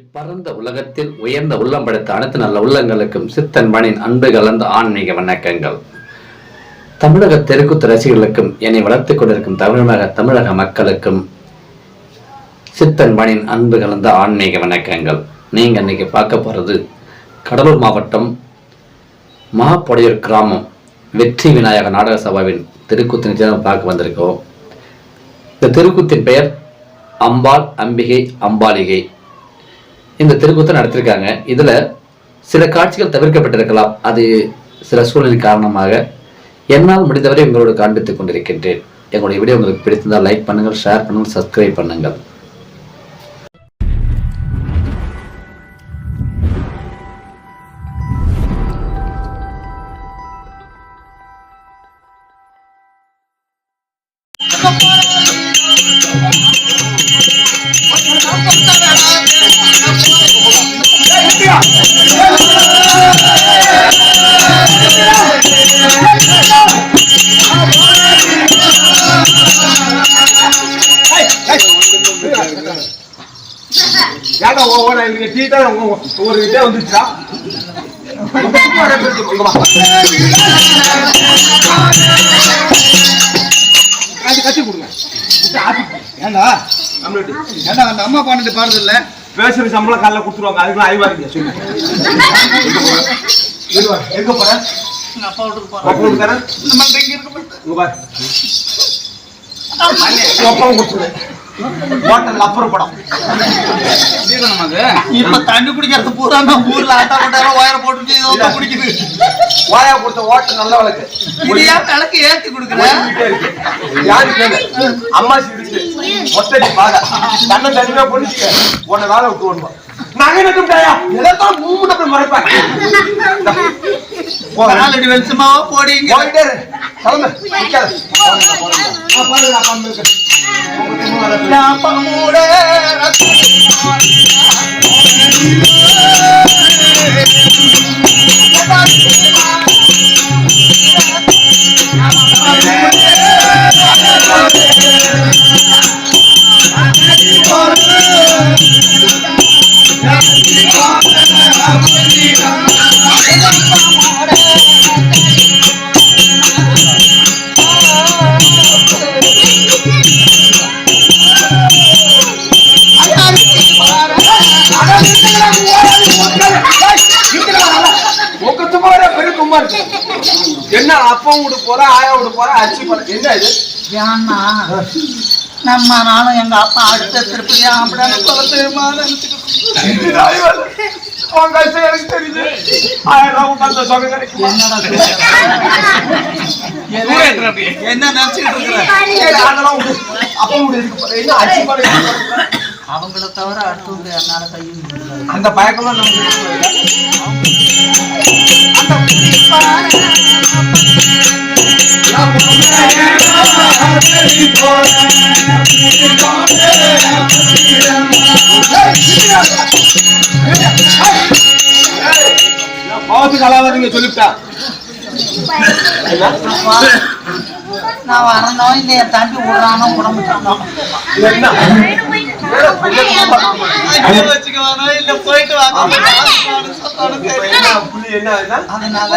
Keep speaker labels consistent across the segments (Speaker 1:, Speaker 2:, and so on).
Speaker 1: இப்பறந்த உலகத்தில் உயர்ந்த உள்ளம் படைத்த அனைத்து நல்ல உள்ளங்களுக்கும் சித்தன் மணின் அன்பு கலந்த ஆன்மீக வணக்கங்கள். தமிழக தெருக்குத்து ரசிகர்களுக்கும் என்னை வளர்த்துக் கொண்டிருக்கும் தமிழக தமிழக மக்களுக்கும் சித்தன் மணின் அன்பு கலந்த ஆன்மீக வணக்கங்கள். நீங்க இன்னைக்கு பார்க்க போறது கடலூர் மாவட்டம் மாப்பொடையூர் கிராமம் வெற்றி விநாயகர் நாடக சபாவின் திருக்கூத்து நிச்சயம் பார்க்க வந்திருக்கோம். இந்த திருக்குத்தின் பெயர் அம்பாள் அம்பிகை அம்பாலிகை இந்த திருக்கூத்தை நடத்திருக்காங்க. இதுல சில காட்சிகள் தவிர்க்கப்பட்டிருக்கலாம். அது சில சூழ்நிலை காரணமாக என்னால் முடிந்தவரை உங்களோடு காண்பித்துக் கொண்டிருக்கின்றேன். எங்களுடைய வீடியோ உங்களுக்கு பிடித்திருந்தால் லைக் பண்ணுங்கள் ஷேர் பண்ணுங்கள் சப்ஸ்கிரைப் பண்ணுங்கள்.
Speaker 2: வந்துச்சா? கட்டி கொடுங்க.
Speaker 3: ஏண்டா? ஏண்டா அந்த அம்மா பாட்டு பாடுறது இல்ல?
Speaker 2: பேசுற சம்பளம் காலைல கொடுத்துருவாங்க. அதுக்குலாம் ஐவாரிங்க சொல்லு இருவா, எங்க போற? அப்பா வீட்டுக்கு? இங்க பாரு. உங்க அப்பாவும். ஹோட்டல்ல அப்புறம் படம்
Speaker 3: இப்ப தண்ணி குடிக்கிறது பூரா நம்ம ஊர்ல ஆட்டா போட்டாலும் ஒயர வந்து குடிக்குது
Speaker 2: வாயா கொடுத்த ஹோட்டல் நல்ல
Speaker 3: இது ஏன் விளக்கு ஏத்தி குடுக்குற
Speaker 2: போய்கிட்டே இருக்கு. யாரு கேளு? அம்மாச்சி இருக்கு. ஒத்தடி பாதை. தன்னை தனியா பொண்ணுச்சுக்க. உன்னை வேலை விட்டு ஓடுவான். நகை நட்டுட்டாயா? எதைத்தான் மூணு அப்படி. போ.
Speaker 3: நாலடி வெளிச்சமாவா போடிங்க
Speaker 2: போயிட்டே. கிளம்பு. பாருங்க, என்ன அப்பா வீடு போற ஆயா வீடு போற அச்சி போற என்ன இது
Speaker 3: ஏன்னா நம்ம நானும் எங்க அப்பா அடுத்த திருப்பதி அப்படின்னு சொல்ல தெரியுமா.
Speaker 2: உன் கஷ்டம் எனக்கு தெரியுது ஆயிரம் ரூபாய் கொடுத்தா அந்த சொகம் கிடைக்குமா?
Speaker 3: என்ன நினைச்சுக்கிட்டு இருக்கிற
Speaker 2: சரி, அதெல்லாம் விடு. அப்பா வீடு இருக்கு. என்ன அச்சி
Speaker 3: அவங்கள தவிர அடுத்தவங்க என்னால கையும்
Speaker 2: அந்த. நான் பாவத்துக்கு அழாதீங்க சொல்லிவிட்டா.
Speaker 3: நான் வரணும் இந்த தம்பி விடுறானோ உடம்பு
Speaker 2: என்ன
Speaker 3: வச்சுக்குவானோ
Speaker 2: என்ன புள்ளி என்ன
Speaker 3: அதனால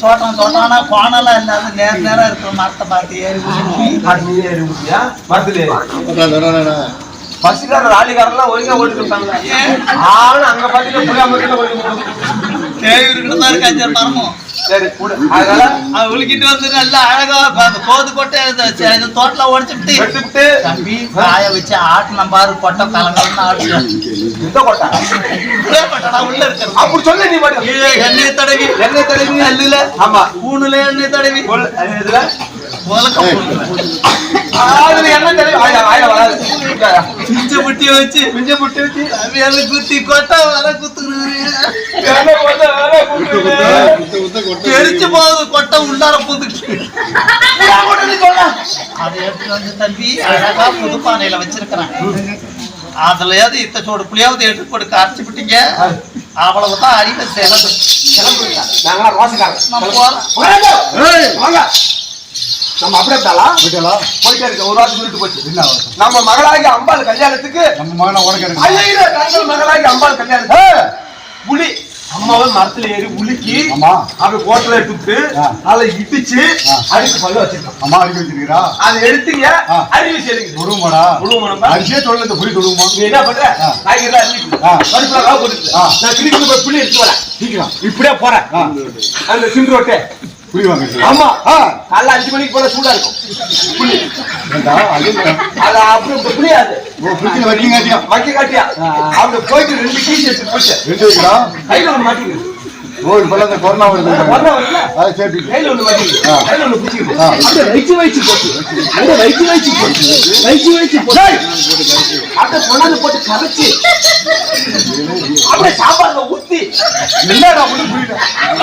Speaker 3: சோட்டானா கோணலாம் இல்லாத நேர நேரம் இருக்கிற மரத்தை பார்த்து ஏறி
Speaker 2: அது ஏறி ஊட்டியா? மரத்துல பஸ்ஸுக்காரர் ஒழுங்கா ஓடிட்டு இருப்பாங்க ஆளு அங்க பாத்தீங்கன்னா புளியா மரத்துல ஓடி
Speaker 3: தேவை இருக்குன்னு தான் இருக்கு அஞ்சாறு மரமும்
Speaker 2: சரி கூட. அதனால
Speaker 3: அது உலுக்கிட்டு வந்து நல்லா அழகா அந்த கோது கொட்டை இந்த தோட்டல உடச்சுட்டு
Speaker 2: வெட்டுவிட்டு
Speaker 3: தம்பி காய வச்சு ஆட்டின பாரு கொட்டை கலங்கலன்னு ஆடுச்சு
Speaker 2: இந்த கொட்டா.
Speaker 3: உள்ளே கொட்டடா உள்ள இருக்கிறது
Speaker 2: அப்படி சொல்லு நீ பாட்டு
Speaker 3: கீழே எண்ணெய் தடவி
Speaker 2: எண்ணெய் தடவி.
Speaker 3: கல்லுல
Speaker 2: ஆமா.
Speaker 3: பூணுல எண்ணெய் தடவி.
Speaker 2: கொல்- அது இதுல.
Speaker 3: பிஞ்ச புட்டிய வச்சு
Speaker 2: பிஞ்ச புட்டு வச்சு
Speaker 3: அவியால குத்தி கொட்டை வர குத்துக்கிறேன்
Speaker 2: போட்டு வேலை போட்டு
Speaker 3: தெரிச்சு போகுது கொட்டை உள்ளார புதுட்டு அதை எடுத்துட்டு வந்து தம்பி அழகா புது பானையில வச்சிருக்கிறேன் அதுலயாவது இத்த சோடு புளியாவது எடுத்து போட்டு கரைச்சு விட்டீங்க அவ்வளவுதான் அறிவை செலவு
Speaker 2: நாங்களாம் ரோசக்காரங்க
Speaker 3: நம்ம போறோம்
Speaker 2: வாங்க. வாங்க நம்ம அப்படியே விட்டாளா
Speaker 4: போயிட்டாளா?
Speaker 2: போயிட்டே இருக்க. ஒரு வாரம் சொல்லிட்டு போச்சு.
Speaker 4: என்ன?
Speaker 2: நம்ம மகளாகி அம்பாள் கல்யாணத்துக்கு
Speaker 4: நம்ம மகனை உனக்கு
Speaker 2: ஐயோ தங்கள் மகளாகி அம்பாள் கல்யாணத்துக்கு. புலி. அம்மாவை மரத்துல ஏறி உலுக்கி
Speaker 4: ஆமா.
Speaker 2: அப்படி கோட்டல எடுத்துட்டு
Speaker 4: ஆ.
Speaker 2: அதை இடிச்சு. அடிச்சு பல்ல வச்சிருக்கோம்.
Speaker 4: அம்மா அடிக்க வச்சிருக்கிறா?
Speaker 2: அதை எடுத்தீங்க. அறிவு செய்யுங்க
Speaker 4: தொடுமாடா
Speaker 2: உழுவணும்பா.
Speaker 4: அரிசியே தொழில் இந்த புளி தொடுமா
Speaker 2: நீ என்ன பண்ற. பருப்புலாம் வேக போட்டுட்டு. நான் கிளிக்கு போய் புளி எடுத்து வரேன். இப்படியே போறேன். அந்த சிந்து ரோட்டே.
Speaker 4: புளி வாங்க
Speaker 2: ஆமா.
Speaker 4: ஆ.
Speaker 2: காலைல அஞ்சு மணிக்கு போல சூடா இருக்கும். புளி.
Speaker 4: அது
Speaker 2: அப்படி இப்படி புளியாது. வைக்க காட்டியா அவங்க போயிட்டு ரெண்டு கீஸ் எடுத்து போச்சு
Speaker 4: ரெண்டு
Speaker 2: கையில
Speaker 4: ஓ இப்பெல்லாம் இந்த கொரோனா வருது அதை சேர்த்து
Speaker 2: கையில ஒண்ணு மாட்டிக்கிது
Speaker 4: ஆ.
Speaker 2: கையில பிடிச்சிக்கிது
Speaker 4: ஆ.
Speaker 2: அப்படியே வைச்சு வைச்சு போச்சு அப்படியே வைச்சு வைச்சு போச்சு வைச்சு வைச்சு போச்சு அப்படியே கொண்டாந்து போட்டு கரைச்சு. அப்படியே சாம்பார்ல ஊத்தி.
Speaker 4: என்னடா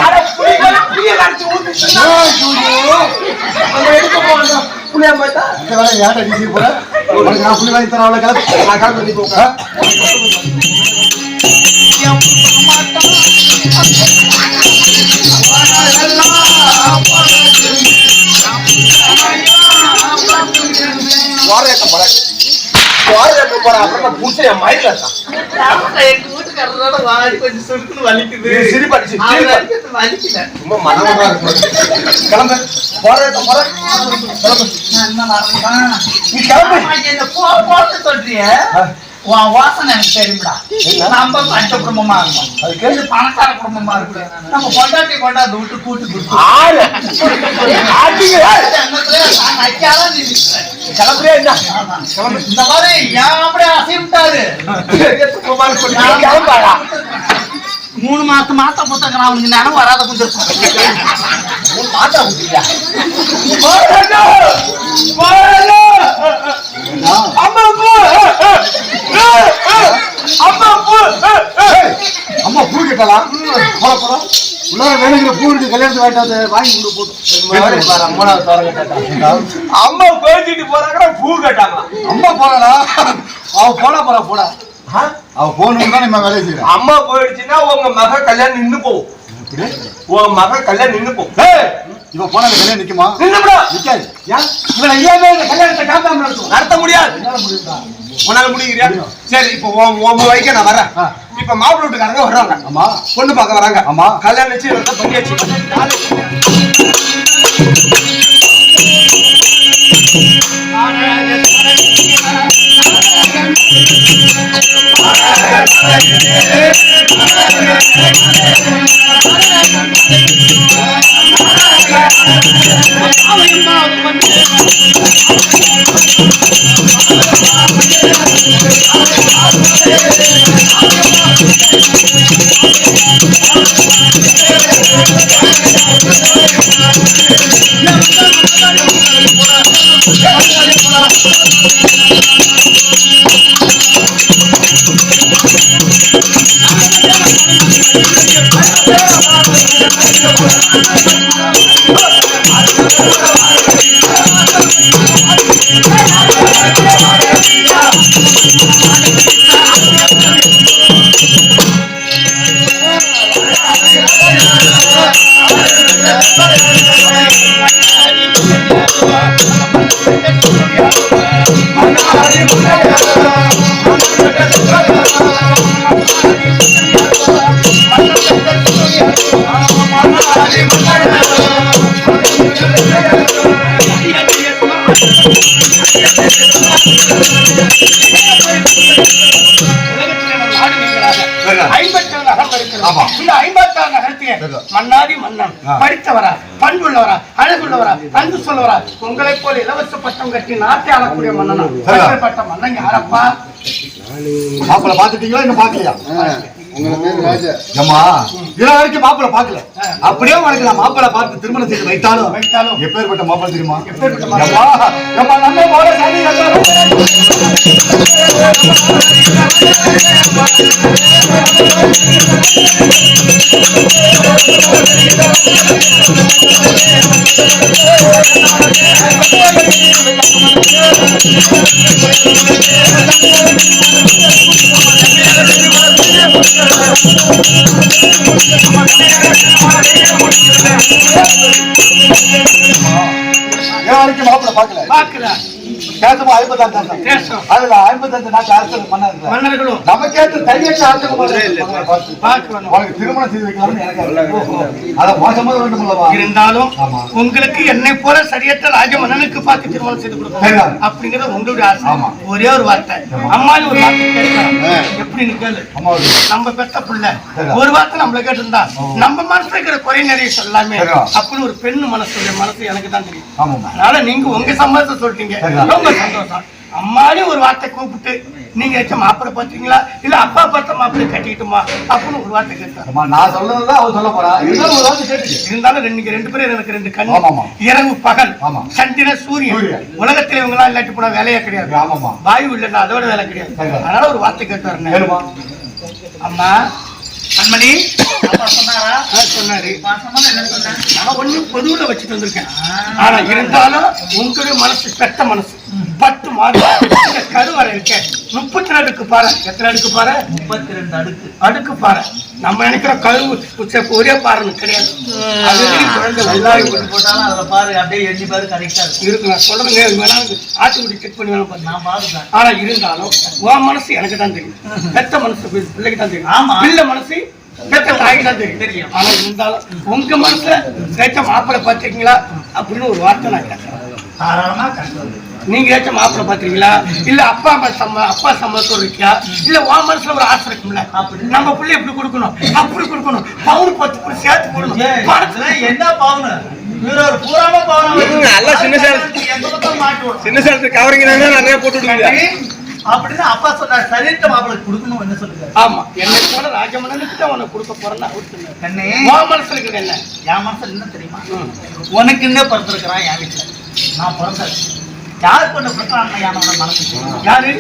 Speaker 2: அட புளிய புளிய கரைச்சு ஊத்தி. அங்க எடுக்க போவாங்க புளியா பார்த்தா
Speaker 4: இந்த வேலை செய்ய போற? உனக்கு நான் புளி வாங்கி தரேன் அவ்வளோ கிளம்பு
Speaker 2: நான் நீ போக வாரேட்ட போறேன் போறேன் கிளம்பு வாரேட்ட போறேன் கிளம்பு.
Speaker 3: நான் என்ன வரேன்?
Speaker 2: நீ கிளம்பு
Speaker 3: சொல்றியே உன் வாசனை எனக்கு தெரியும்டா. நம்ம பஞ்ச குடும்பமா இருக்கும்
Speaker 2: அதுக்கு?
Speaker 3: இது பணக்கார குடும்பமா இருக்கு. நம்ம கொண்டாட்டி கொண்டாந்து விட்டு கூட்டு கொடுத்து
Speaker 2: ஆறு.
Speaker 3: இந்த மாதிரி ஏன் அப்படியே அசைவிட்டாரு மூணு மாசம் மாத்த புத்தகம் அவனுக்கு நினைவு வராத கொஞ்சம்
Speaker 2: மாட்டா விட்டுறியா அம்மா பூ! அம்மா பூ!
Speaker 4: அம்மா பூ போறோம் உள்ளார வேணுங்கிற பூ இருக்கு கல்யாணத்துக்கு வாங்கிட்டு வாங்கி கொடு போட்டு
Speaker 2: அம்மா பேசிட்டு போறாங்க பூ கேட்டாங்க
Speaker 4: அம்மா போறாளா அவ போனா போறா போடா. அவ போகணும்னு தான் நம்ம வேலையை செய்யறேன்
Speaker 2: அம்மா போயிடுச்சுன்னா உங்க மக கல்யாணம் நின்னு போகும்.
Speaker 4: இப்படி
Speaker 2: உங்க மக கல்யாணம் நின்னு போகும்
Speaker 4: இவ போனா கல்யாணம் நிக்குமா?
Speaker 2: நின்னுடா
Speaker 4: நிக்காது. ஏன்? இவன் ஐயாவே இந்த கல்யாணத்தை காப்பாம
Speaker 2: நடத்த முடியாது. உன்னால முடியுறியா சரி இப்போ உன் உன் வைக்க நான் வரேன். இப்ப மாப்பிள்ளை வீட்டுக்காரங்க வர்றாங்க.
Speaker 4: ஆமா.
Speaker 2: பொண்ணு பார்க்க வராங்க.
Speaker 4: ஆமா.
Speaker 2: கல்யாணம் நிச்சயம் பண்ணியாச்சு.
Speaker 5: ஐம்பத்தாறு நகரம் இருக்கிறது. மன்னாதி மன்னன். படித்தவரா பண்புள்ளவரா அழகுள்ளவரா அன்பு சொல்லவரா உங்களைப் போல இலவச பட்டம் கட்டி நாட்டை ஆளக்கூடிய மன்னனா. அப்படிப்பட்ட மன்னன் யாரப்பா?
Speaker 4: மாப்பிள்ள பாத்துட்டீங்களா இன்னும் பாக்கலையா உங்களை ஏமா இது வரைக்கும் மாப்பிள்ள பாக்கல அப்படியே உனக்கு நான் மாப்பிள்ள பார்த்து திருமணம் செய்து வைத்தாலும்
Speaker 5: வைத்தாலும்.
Speaker 4: எப்பேற்பட்ட மாப்பிள்ள தெரியுமா?
Speaker 5: எப்பேற்பட்ட மாப்பிள்ளை?
Speaker 4: ஏம்மா, ஏம்மா, நம்ம போல சாமி. ஏன் வரைக்கும் மாப்பிளை பார்க்கல?
Speaker 5: பார்க்கல.
Speaker 4: தேசமா ஐம்பத்தாறு தேசம் அதுல ஐம்பத்தஞ்சு நாட்டு
Speaker 5: மன்னர்களும்
Speaker 4: உனக்கு திருமணம் செய்து வைக்கலாம்னு எனக்கு அத மோசமா வேண்டும் அல்லவா
Speaker 5: இருந்தாலும். உங்களுக்கு என்னை போல சரியற்ற ராஜமன்னனுக்கு பார்த்து திருமணம் செய்து கொடுக்கணும். அப்படிங்கிறது உங்களுடைய ஆசை. ஒரே ஒரு வார்த்தை. அம்மாவும் ஒரு வார்த்தை எப்படின்னு கேளு. நம்ம பெத்த பிள்ளை. ஒரு வார்த்தை நம்மள கேட்டிருந்தா நம்ம மனசுல இருக்கிற குறை நிறைய சொல்லாமே. அப்படின்னு ஒரு பெண்ணு மனசுடைய மனசு எனக்கு தான் தெரியும். அதனால நீங்க உங்க சம்பளத்தை சொல்லிட்டீங்க. ரொம்ப சந்தோஷம். அம்மாலையும் ஒரு வார்த்தை கூப்பிட்டு நீங்க ஏச்சும் மாப்பிள்ளை பார்த்தீங்களா இல்ல அப்பா பார்த்த மாப்பிள்ளை கட்டிக்கிட்டுமா அப்படின்னு ஒரு வார்த்தை கேட்டார்.
Speaker 4: அம்மா நான் சொல்றதுதான் அவ சொல்ல போறா இருந்தாலும் ஒரு வார்த்தை
Speaker 5: இருந்தாலும் ரெண்டு நீங்க ரெண்டு பேரும் எனக்கு ரெண்டு
Speaker 4: ஆமாமா.
Speaker 5: இரவு பகல். சந்திர சூரியன். உலகத்துல இவங்க எல்லாம் இல்லாட்டி போனா வேலையே கிடையாது.
Speaker 4: ஆமாமா
Speaker 5: வாயு இல்லைன்னா அதோட வேலை கிடையாது. அதனால ஒரு வார்த்தை
Speaker 4: கேளுமா
Speaker 5: அம்மா
Speaker 3: அப்பா சொன்னாரா? நான்
Speaker 5: ஒண்ணும் பொதுவுல வச்சுட்டு வந்திருக்கேன். ஆனா இருந்தாலும் உங்களுடைய மனசு பெத்த மனசு. பத்து மாதம் இந்த கருவறை இருக்க. முப்பத்தி ரெண்டு அடுக்கு பாரு எத்தனை அடுக்கு பாரு
Speaker 3: முப்பத்தி ரெண்டு அடுக்கு.
Speaker 5: அடுக்கு பாரு நம்ம நினைக்கிற கருவு ஒரே பாருன்னு கிடையாது. குழந்தை.
Speaker 3: போட்டாலும் அதுல பாரு அப்படியே எண்ணி பாரு கரெக்டா இருக்கு.
Speaker 5: நான் வேணா செக் பண்ணி வேணும் பாருங்க.
Speaker 3: நான் பாத்துட்டேன்
Speaker 5: ஆனா இருந்தாலும் உன் மனசு எனக்கு தான் தெரியும். பெத்த மனசு பிள்ளைக்கு தான் தெரியும்.
Speaker 3: ஆமா.
Speaker 5: பிள்ளை மனசு தெரியும். ஆனா இருந்தாலும் உங்க மனசுல ஏச்ச மாப்பிள்ளை பாத்திருக்கீங்களா அப்படின்னு ஒரு வார்த்தை நான் கேட்கறேன்.
Speaker 3: தாராளமா கண்டு
Speaker 5: நீங்க ஏச்ச மாப்பிள்ளை பாத்திருக்கீங்களா இல்ல அப்பா அம்மா சம்ம அப்பா சம்மத்தோடு இருக்கியா? இல்ல உன் மனசுல ஒரு ஆசை இருக்கும்ல?
Speaker 3: அப்படி.
Speaker 5: நம்ம பிள்ளை எப்படி கொடுக்கணும்? அப்படி கொடுக்கணும். பவுன் பத்து பவுன் சேர்த்து போடணும்.
Speaker 3: என்ன பாவனு? இவரு ஒரு பூராம பாவனம்
Speaker 2: நல்லா சின்ன சேலத்து கவரிங் நிறைய போட்டு
Speaker 3: அப்படின்னு அப்பா சொன்னார். சரிட்ட மாப்பிளைக்கு கொடுக்கணும் என்ன சொல்லுங்க?
Speaker 5: ஆமா. என்னை போல ராஜமன்னனுக்கு தான் உனக்கு கொடுக்க போறேன்னு அவர் சொன்னார்
Speaker 3: கண்ணே
Speaker 5: உன் மனசுல இருக்கிறது என்ன?
Speaker 3: என் மனசுல என்ன தெரியுமா? உனக்கு என்ன பிறந்திருக்கிறான் என் வீட்டுல. நான் பிறந்தது. யார் கொண்டு பிறக்கிறான் மனசு
Speaker 5: யாரு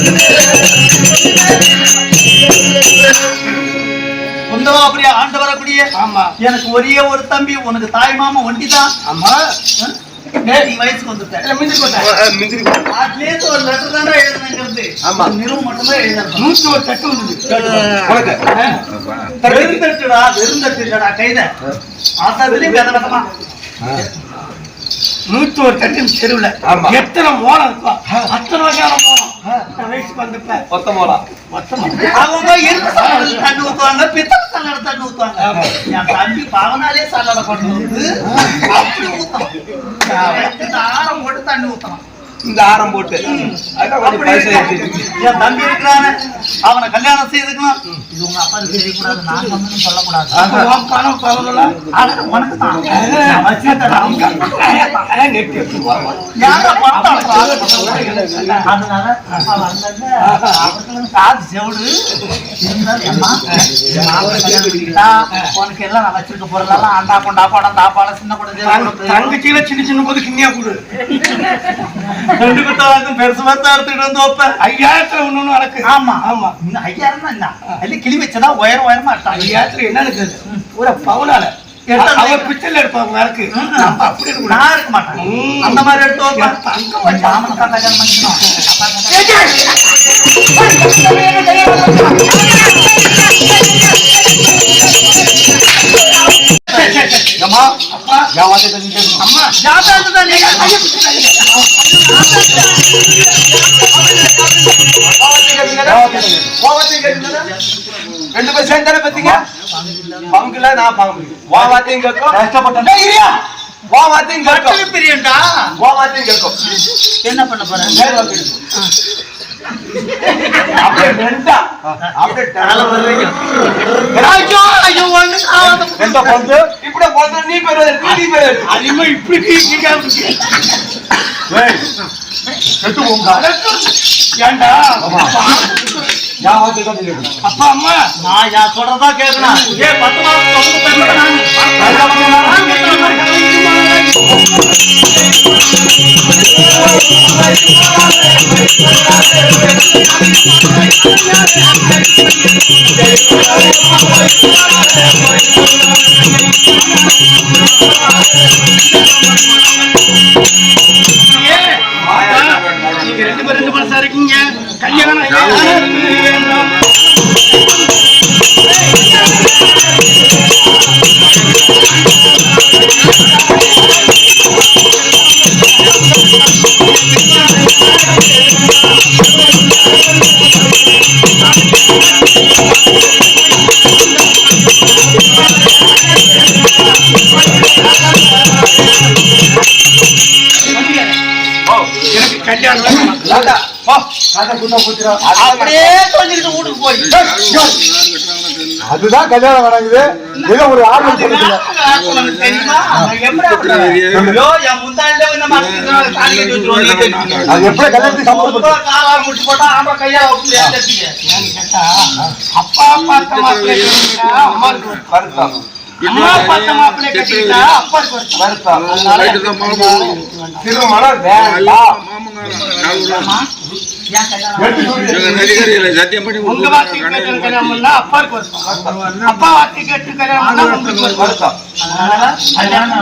Speaker 5: Thank you.
Speaker 3: குந்தவாபுரிய ஆண்டு வரக்கூடிய?
Speaker 5: ஆமா.
Speaker 3: எனக்கு ஒரே ஒரு தம்பி உனக்கு தாய் மாமா ஒண்டிதான்.
Speaker 5: ஆமா.
Speaker 3: வயசுக்கு வந்துட்ட.
Speaker 5: இல்ல மிஞ்சி போட்டேன்.
Speaker 3: அட்லீஸ்ட் ஒரு லெட்டர் தானே எழுதுனங்கிறது.
Speaker 2: ஆமா.
Speaker 3: நிறுவ மட்டும்தான் எழுதணும்
Speaker 5: நூத்தி ஒரு தட்டு தெருவுல.
Speaker 2: ஆமா.
Speaker 5: எத்தனை மோளம் இருக்கும் அத்தனை வகையான மோளம். வயசுக்கு வந்தப்ப
Speaker 2: மொத்த
Speaker 5: மொத்தமா
Speaker 3: அவங்க இரும்பு சல்லடை தண்ணி ஊத்துவாங்க பித்தளை சல்லடை தண்ணி ஊத்துவாங்க. என் தம்பி பவனாலே சல்லடை கொண்டு வந்து அப்படி ஊத்தணும் இந்த ஆரம் போட்டு தண்ணி ஊத்தணும்
Speaker 2: இந்த ஆரம் போட்டு.
Speaker 3: என் தம்பி இருக்கிறானே. அவனை கல்யாணம் செய்துக்கணும் இது உங்க அப்பா நான் வந்து சொல்லக்கூடாது.
Speaker 5: பணம்
Speaker 3: அது உனக்கு தான் அதனால காது செவிடு. உனக்கு எல்லாம் நான் வச்சிருக்க போறதெல்லாம் அண்டா கொண்டா படம் தாப்பாட சின்ன
Speaker 5: தங்கச்சியில சின்ன சின்ன போது கிண்ணியா கொடு
Speaker 3: ரெண்டு குட்டாவுக்கும் பெருசு மரத்தை எடுத்துட்டு வந்து வைப்பேன்
Speaker 5: ஐயாயிரத்துல ஒண்ணு ஒண்ணு நடக்கு
Speaker 3: ஆமா.
Speaker 5: ஆமா.
Speaker 3: இன்னும் ஐயாயிரம் தான் என்ன அதுல கிளி வச்சதா உயரம் உயரமா இருக்காங்க
Speaker 5: ஐயாயிரத்துல என்னன்னு கேளு ஒரு பவுனால.
Speaker 3: எடுத்தா
Speaker 5: அவ பிச்சைல எடுப்பாங்க விளக்கு நம்ம அப்படி இருக்க
Speaker 3: நான் இருக்க மாட்டேன். அந்த மாதிரி எடுத்து
Speaker 5: தங்கம்
Speaker 3: கல்யாணம்
Speaker 4: என் வார்த்தை கேட்கணும்
Speaker 5: அம்மா?
Speaker 2: ரெண்டு பேரும் சேர்ந்து தானே பெத்தீங்க? நான் பங்கு. வா வார்த்தையும் கேட்கும்
Speaker 4: கஷ்டப்பட்டேன்.
Speaker 2: வா வார்த்தையும் கேட்கும்
Speaker 3: பிரியண்டா?
Speaker 2: வா வார்த்தையும் கேட்கும்
Speaker 3: என்ன பண்ண போறேன்.
Speaker 2: அப்படியே ரெண்டா வர்றீங்க
Speaker 3: ஐயோ.
Speaker 2: ரெண்டா இப்படி பொண்ணு நீ பேர் எடுத்து நீ பேர். எடுத்து
Speaker 5: அதிகமா இப்படி கீழே இருக்கு.
Speaker 4: கெட்டு போங்க
Speaker 5: ஏன்டா
Speaker 4: என் வார்த்தை தான் நீ கேட்கணும்
Speaker 5: அப்பா அம்மா.
Speaker 3: நான் யா சொல்றதா கேட்கணும் ஏ பத்து மாசம் தொகுப்பு
Speaker 5: நீங்க ரெண்டு பேரும் ரெண்டு மனசா இருக்கீங்க. கல்யாணம்
Speaker 4: அதுதான் கல்யாணம் நடக்குது. ஏதோ ஒரு ஆர்வம். அது எப்படி கல்யாணத்துக்கு
Speaker 3: அப்பா ஒரு வருத்தம். அம்மா பார்த்த மாப்பிள்ளை கட்டிக்கிட்டா ஒரு வருத்தம்.
Speaker 2: திருமணம் வேண்டாம்.
Speaker 6: சத்தியம் பண்ணி
Speaker 5: உங்க வார்த்தை கேட்டு கல்யாணம் பண்ணா அப்பாவுக்கு வருத்தம். அப்பா வார்த்தை கேட்டு கல்யாணம் பண்ணா உங்களுக்கு வருத்தம்.
Speaker 2: வருத்தம்.
Speaker 3: அதனால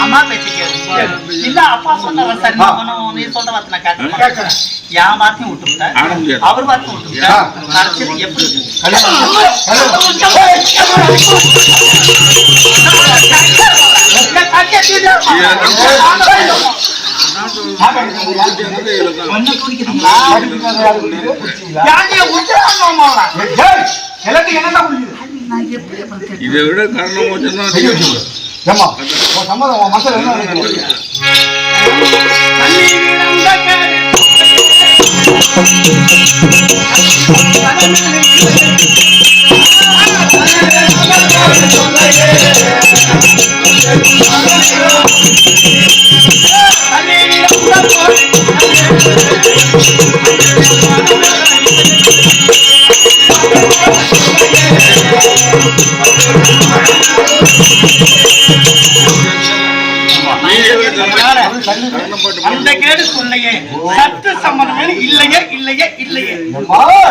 Speaker 3: அம்மா பேச்சு இல்ல அப்பா சொன்ன சரி நீ சொல்ற வார்த்தை நான் கேட்கறேன். என் வார்த்தையும் விட்டுவிட்டேன். அவர் வார்த்தையும் விட்டுவிட்டேன். கடைசியில் எப்படி
Speaker 6: இதை விட காரணம் மட்டும்தான்
Speaker 4: ஏம்மா உன் சம்மதம் உன் மனசுல என்ன
Speaker 5: அந்த கேடு சொல்லையே சத்து சம்பந்தமே இல்லையே இல்லையே இல்லையே
Speaker 4: அம்மா,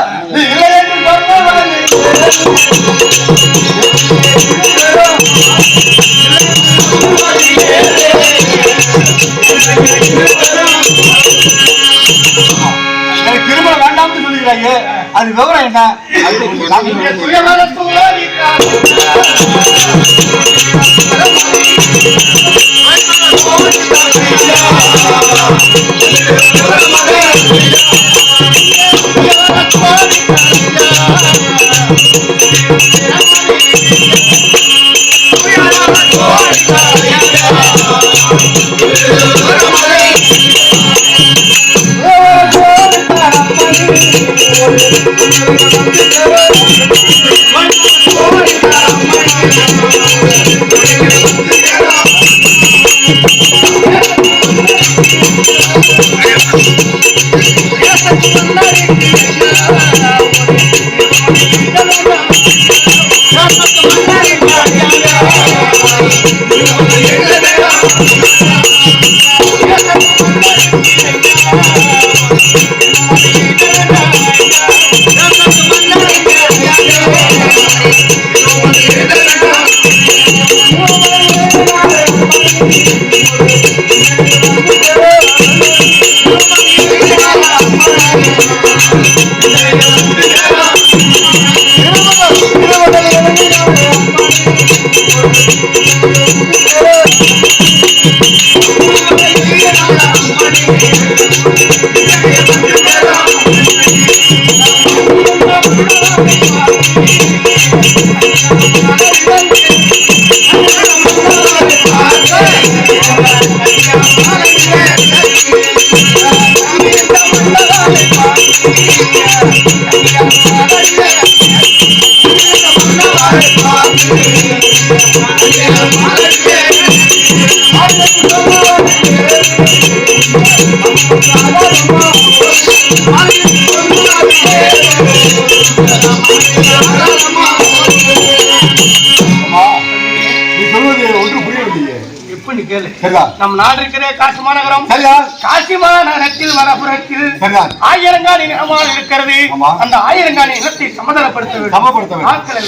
Speaker 4: அது விவரம் என்ன? அது சாமி
Speaker 5: இங்கே சுயநலத்தோடு Thank
Speaker 3: you.
Speaker 4: அம்மா,
Speaker 5: நம் நாடு இருக்கிற காசி மாநகரம். காசி மாநகரத்தில் வனப்புறத்தில்
Speaker 4: சரிதான்
Speaker 5: ஆயிரங்காணி நிலமாக இருக்கிறது. அந்த ஆயிரங்காணி நிலத்தை சமதளப்படுத்த வேண்டும். ஆட்களை.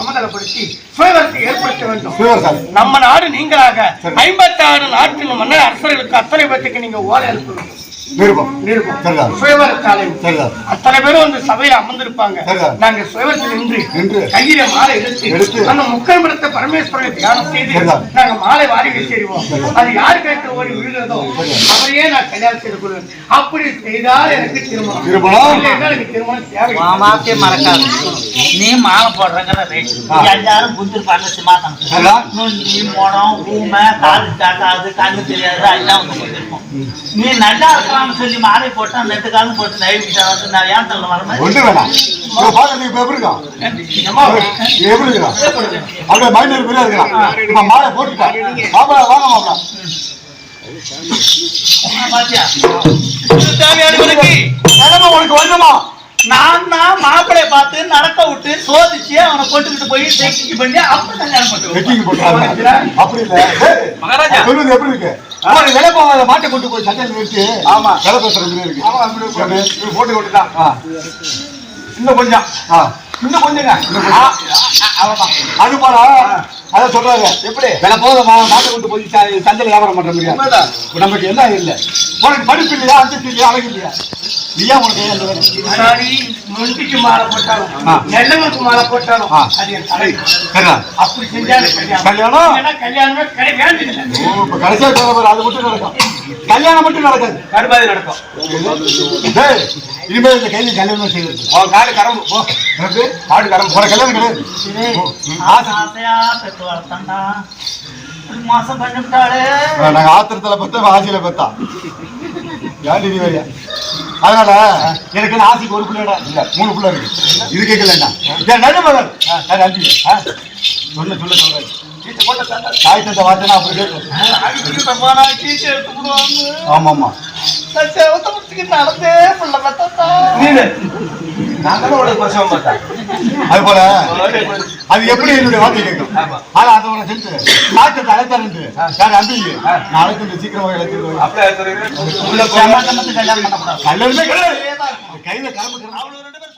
Speaker 5: சமதளப்படுத்தி சுயவரத்தை ஏற்படுத்த வேண்டும். நம்ம நாடு நீங்களாக. ஐம்பத்தி ஆறு நாட்டில் மன்னர் அரசர்களுக்கு அத்தனை பேத்துக்கு நீங்க ஓலை அனுப்ப வேண்டும்.
Speaker 4: நிருபம்
Speaker 5: நிருபம்.
Speaker 4: சரிதான்.
Speaker 5: சுயவரத்தாலை
Speaker 4: சரிதான்.
Speaker 5: அத்தனை பேரும் வந்து சபையில அமர்ந்திருப்பாங்க. நாங்க சுயவரத்தில் நின்று
Speaker 4: நின்று.
Speaker 5: கையில மாலை எடுத்து
Speaker 4: எடுத்து.
Speaker 5: அந்த முக்கல் மரத்தை பரமேஸ்வரனை தியானம் செய்து. நாங்க மாலை வாரி வீசிடுவோம் அது யார் கைத்து ஓடி விழுகிறதோ அவரையே நான் கல்யாணம் செய்து கொள்வேன். அப்படி செய்தால் எனக்கு திருமணம். எனக்கு திருமணம் தேவை
Speaker 3: மாமாக்கே மறக்காது. நீ மாலை போடுறங்கிற ரேட் எல்லாரும் குந்திருப்பாங்க
Speaker 4: சரிதான்.
Speaker 3: நீ மோடம் ஊமை காது காட்டாது கண்ணு தெரியாது எல்லாம் வந்து கொண்டிருப்போம். நீ நல்லா சொல்லி மாலை போட்டா நெட்டு காலம் போட்டு நைவிட்டா வந்து நான் ஏன் தள்ள வர
Speaker 4: மாலை போட்டுட்டான் மாப்பிள வாங்க நிலைமை உனக்கு வரணுமா
Speaker 3: நான் தான் மாப்பிளைய பார்த்து நடக்க விட்டு சோதிச்சு அவனை கொண்டுகிட்டு போய் டெக்னிக் பண்ணி அப்ப கல்யாணம் பண்ணுவேன்
Speaker 4: போட்டாங்க அப்படி இல்ல. மகாராஜா. எப்படி இருக்கு? ஒரு விலை போகாத மாட்டை கொண்டு போய் சட்டையில் நிறுத்தி. ஆமா. விலை பேசுற மாதிரி இருக்கு.
Speaker 2: ஆமா, போட்டு.
Speaker 4: ஆ,
Speaker 2: இன்னும் கொஞ்சம். இன்னும் கொஞ்சங்க.
Speaker 4: அது போல. அத சொல்றாங்க.
Speaker 2: எப்படி?
Speaker 4: விலை போத மாட்டை கொண்டு போய் சந்தையில வியாபாரம் பண்ற. இப்ப நமக்கு என்ன இல்ல? உனக்கு படிப்பு இல்லையா? அந்தஸ்து இல்லையா? அழகு இல்லையா? நீயா உனக்கு
Speaker 5: நொண்டிக்கு மாலை போட்டாலும்
Speaker 4: ஆ.
Speaker 5: நெல்லங்களுக்கு மாலை போட்டாலும் அப்படி செஞ்சா எனக்கு கல்யாணம்?
Speaker 4: கல்யாணம்? கடைசியா அது மட்டும் நடக்கும். கல்யாணம் மட்டும் நடக்காது.
Speaker 2: கருமாதி நடக்கும்.
Speaker 4: டேய், இனிமே இந்த கையில கல்யாணம் செய்யறது.
Speaker 2: அவன் காடு கரம்பு போ.
Speaker 4: எனக்கு
Speaker 2: காடு கரம்பு.
Speaker 4: உனக்கு கல்யாணம் கிடையாது நாங்க ஆத்திரத்துல பெத்த ஆசையில பெத்தா? யாரு நீ வரியா? அதனால எனக்கு ஆசைக்கு ஒரு பிள்ளைடா? இல்ல மூணு பிள்ளை இருக்கு. இது கேட்கலண்ணா நடுமகன் யார் அன்பி சொல்ல சொல்ல சொல்றாரு தாய் தந்த வார்த்தைனா அப்படி கேட்கும் ஆமா ஆமா
Speaker 3: நடந்தே பிள்ளை பெத்தா
Speaker 2: நீனு. நாங்களும் உனக்கு பிரசவம் பார்த்தேன்
Speaker 4: அது போல? அது எப்படி என்னுடைய வார்த்தை கேட்கும்? ஆனா அதை உன செஞ்சு டாக்டர் அழைத்தாரு யார் சீக்கிரமாக அழைத்து
Speaker 2: அப்படியே இருக்கிறீங்க.
Speaker 3: கல்யாணம் பண்ணக்கூடாது.
Speaker 4: கல்யாணமே கிடையாது கையில கிளம்புக்கிறேன்